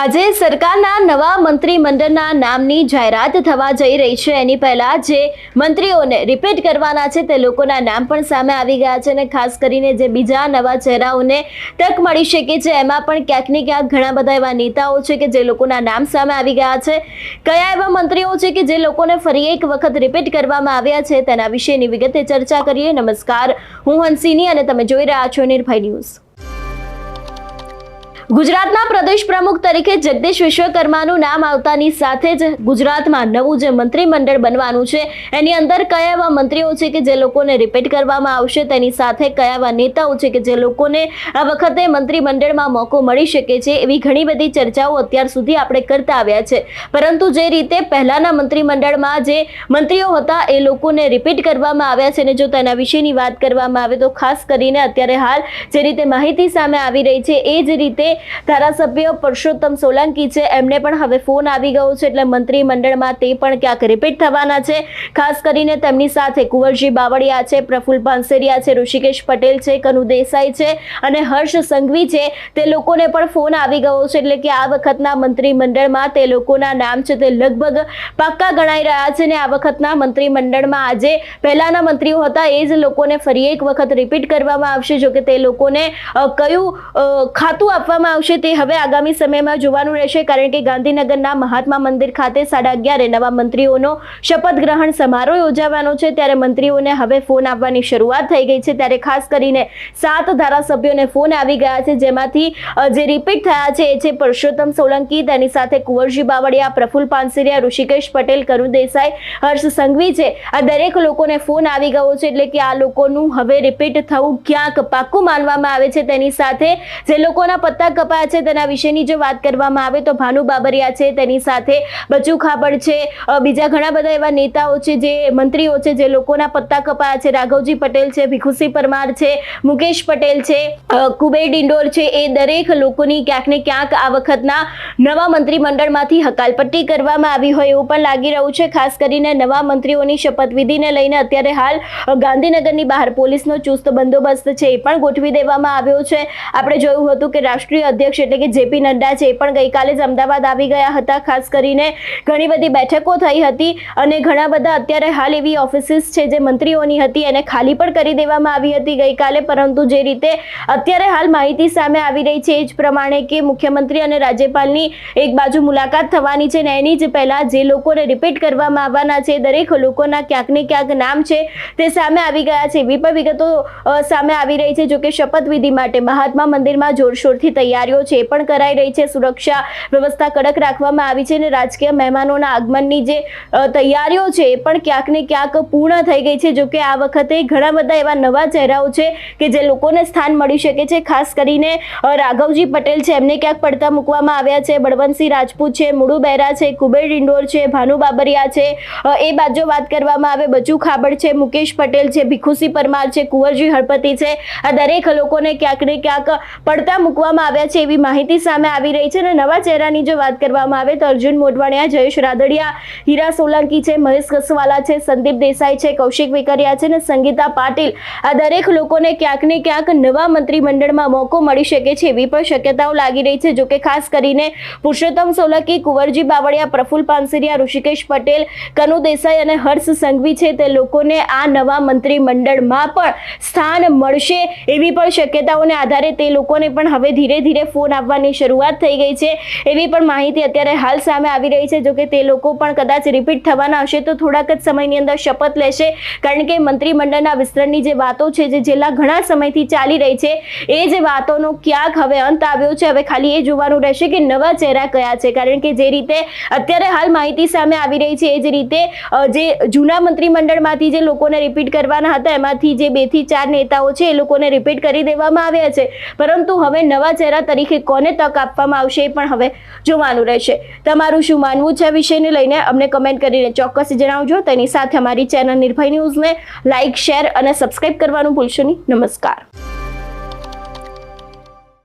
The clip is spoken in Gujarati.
આજે સરકારના નવા મંત્રીમંડળના નામની જાહેરાત થવા જઈ રહી છે. એની પહેલા જે મંત્રીઓને રિપીટ કરવાના છે તે લોકોના નામ પણ સામે આવી ગયા છે અને ખાસ કરીને જે બીજા નવા ચહેરાઓને તક મળી શકે છે, એમાં પણ ક્યાંક ને ક્યાંક ઘણા બધા એવા નેતાઓ છે કે જે લોકોના નામ સામે આવી ગયા છે. કયા એવા મંત્રીઓ છે કે જે લોકોને ફરી એક વખત રિપીટ કરવામાં આવ્યા છે તેના વિશેની વિગતે ચર્ચા કરીએ. નમસ્કાર, હું હંસિની અને તમે જોઈ રહ્યા છો નિર્ભય ન્યૂઝ. ગુજરાતના પ્રદેશ પ્રમુખ તરીકે જગદીશ વિશ્વકર્માનું નામ આવતાની સાથે જ ગુજરાતમાં નવું જે મંત્રીમંડળ બનવાનું છે, એની અંદર કયા એવા મંત્રીઓ છે કે જે લોકોને રિપીટ કરવામાં આવશે, તેની સાથે કયા એવા નેતાઓ છે કે જે લોકોને આ વખતે મંત્રીમંડળમાં મોકો મળી શકે છે, એવી ઘણી બધી ચર્ચાઓ અત્યાર સુધી આપણે કરતા આવ્યા છે. પરંતુ જે રીતે પહેલાના મંત્રીમંડળમાં જે મંત્રીઓ હતા, એ લોકોને રિપીટ કરવામાં આવ્યા છે અને જો તેના વિશેની વાત કરવામાં આવે તો ખાસ કરીને અત્યારે હાલ જે રીતે માહિતી સામે આવી રહી છે, એ જ રીતે ધારાસભ્ય પરસોત્તમ સોલંકી છે. એમને પણ હવે ફોન આવી ગયો છે એટલે મંત્રીમંડળમાં તે પણ ક્યાંક રિપીટ થવાના છે. ખાસ કરીને તેમની સાથે કુંવરજી બાવળિયા છે, પ્રફુલ ભાંસેરિયા છે, ઋષિકેશ પટેલ છે, કનુ દેસાઈ છે અને હર્ષ સંઘવી છે. તે લોકોને પણ ફોન આવી ગયો છે એટલે કે આ વખતના મંત્રીમંડળમાં તે લોકોના નામ છે તે લગભગ પાક્કા ગણાઈ રહ્યા છે ને આ વખતના મંત્રીમંડળમાં આજે પહેલાના મંત્રીઓ હતા એ જ લોકોને ફરી એક વખત રિપીટ કરવામાં આવશે જો કે તે લોકોને કયું ખાતું આપવામાં આવશે તે હવે આગામી સમયમાં જોવાનું રહેશે કારણ કે ગાંધીનગરના મહાત્મા મંદિર ખાતે સાડા અગિયારે નવા મંત્રીઓનો શપથ ગ્રહણ સમારોહ યોજાવાનો છે. ત્યારે મંત્રીઓને હવે ફોન આવવાની શરૂઆત થઈ ગઈ છે. ત્યારે ખાસ કરીને સાત ધારાસભ્યોને ફોન આવી ગયા છે, જેમાંથી જે રિપીટ થયા છે એ છે પરસોત્તમ સોલંકી, તેની સાથે કુંવરજી બાવળિયા પ્રફુલ પાનસરિયા, ઋષિકેશ પટેલ, કરુણ દેસાઈ, હર્ષ સંઘવી છે. આ દરેક લોકોને ફોન આવી ગયો છે એટલે કે આ લોકોનું હવે રિપીટ થવું ક્યાંક પાક્કું માનવામાં આવે છે. તેની સાથે જે લોકોના પત્તા કપાયા છે તેના વિશેની જો વાત કરવામાં આવે તો ભાનુ બાબરિયા છે, તેની સાથે બચુ ખાબડ છે બીજા ઘણા બધા એવા નેતાઓ છે જે મંત્રીઓ છે જે લોકોના પત્તા કપાયા છે. રાઘવજી પટેલ છે ભીખુસિંહ પરમાર છે, મુકેશ પટેલ છે કુબેર ડિંડોર છે. એ દરેક લોકોની ક્યાંક ને ક્યાંક આ વખતના નવા મંત્રીમંડળમાંથી હકાલપટ્ટી કરવામાં આવી હોય એવું પણ લાગી રહ્યું છે. ખાસ કરીને નવા મંત્રીઓની શપથવિધિને લઈને અત્યારે હાલ ગાંધીનગરની બહાર પોલીસનો ચુસ્ત બંદોબસ્ત છે એ પણ ગોઠવી દેવામાં આવ્યો છે. આપણે જોયું હતું કે રાષ્ટ્રીય અધ્યક્ષ એટલે કે જેપી નડ્ડા છે એ પણ ગઈકાલે જ અમદાવાદ આવી ગયા હતા. ખાસ કરીને ઘણી બધી બેઠકો થઈ હતી અને ઘણા બધા અત્યારે હાલ એવી ઓફિસીસ છે જે મંત્રીઓની હતી એને ખાલી પણ કરી દેવામાં આવી હતી ગઈકાલે. પરંતુ જે રીતે અત્યારે હાલ માહિતી સામે આવી રહી છે એ જ પ્રમાણે કે મુખ્યમંત્રી અને રાજ્યપાલની એક બાજુ મુલાકાત થવાની છે. ને એની જ પહેલા જે લોકોને રિપીટ કરવામાં આવવાના છે, દરેક લોકોના ક્યાંક ને ક્યાંક નામ છે, તે સામે આવી ગયા છે. એવી પણ વિગતો સામે આવી રહી છે જોકે શપથવિધિ માટે મહાત્મા મંદિરમાં જોરશોરથી તૈયારીઓ છે, એ પણ કરાઈ રહી છે. સુરક્ષા વ્યવસ્થા કડક રાખવામાં આવી છે અને રાજકીય મહેમાનોના આગમનની જે તૈયારીઓ છે, એ પણ ક્યાંક ને ક્યાંક પૂર્ણ થઈ ગઈ છે. જોકે આ વખતે ઘણા બધા એવા નવા ચહેરાઓ છે કે જે લોકોને સ્થાન મળી શકે છે. ખાસ કરીને રાઘવજી પટેલ છે, એમને ક્યાંક પડતા મૂકવામાં આવ્યા છે. બળવંતસિંહ રાજપૂત છે, મુડુ બહેરા છે, કુબેર ડિંડોર છે, ભાનુ બાબરિયા છે. એ બાજુ વાત કરવામાં આવે, બચુ ખાબડ છે, મુકેશ પટેલ છે ભીખુસિંહ પરમાર છે, કુંવરજી હળપતિ છે. આ દરેક લોકોને ક્યાંક ને ક્યાંક પડતા મૂકવામાં આવ્યા છે એવી માહિતી સામે આવી રહી છે અને નવા ચહેરાની જો વાત કરવામાં આવે તો અર્જુન મોઢવાણિયા, જયેશ રાદડિયા, હીરા સોલંકી છે, મહેશ કસવાલા છે, સંદીપ દેસાઈ છે, કૌશિક વેકરિયા છે અને સંગીતા પાટીલ. આ દરેક લોકોને ક્યાંક ને ક્યાંક નવા મંત્રીમંડળમાં મોકો મળી શકે છે એવી પણ શક્યતાઓ લાગી રહી છે. જોકે ખાસ કરીને પુરુષોત્તમ સોલંકી, કુંવરજી બાવળિયા, પ્રફુલ પાનસરિયા, ઋષિકેશ પટેલ, કનુ દેસાઈ અને હર્ષ સંઘવી છે. તે લોકોને આ નવા મંત્રીમંડળમાં પણ સ્થાન મળશે એવી પણ શક્યતાઓને આધારે તે લોકોને પણ હવે ધીરે ધીરે ફોન આવવાની શરૂઆત થઈ ગઈ છે. એવી પણ માહિતી અત્યારે હાલ સામે આવી રહી છે. જોકે તે લોકો પણ કદાચ રિપીટ થવાના હશે તો થોડાક જ સમયની અંદર શપથ લેશે. કારણ કે મંત્રીમંડળના વિસ્તરણની જે વાતો છે, જે છેલ્લા ઘણા સમયથી ચાલી રહી છે, એ જે વાતોનો ક્યાંક હવે અંત આવ્યો છે. હવે ખાલી એ જોવાનું રહેશે કે નવા ચહેરા કયા છે? કારણ કે જે રીતે અત્યારે હાલ માહિતી સામે આવી રહી છે, એ જ રીતે જે જૂના મંત્રીમંડળમાંથી જે લોકોને રિપીટ કરવાના હતા, એમાંથી જે બેથી ચાર નેતાઓ છે, એ લોકોને રિપીટ કરી દેવામાં આવ્યા છે. પરંતુ હવે નવા ચહેરા તરીકે કોને તક આપવામાં આવશે એ પણ હવે જોવાનું રહેશે. તમારું શું માનવું છે વિષયને લઈને? અમને કમેન્ટ કરીને ચોક્કસ જણાવજો. તેની સાથે અમારી ચેનલ નિર્ભય ન્યૂઝને લાઇક શેર અને સબસ્ક્રાઇબ કરવાનું ભૂલશો નહીં. નમસ્કાર.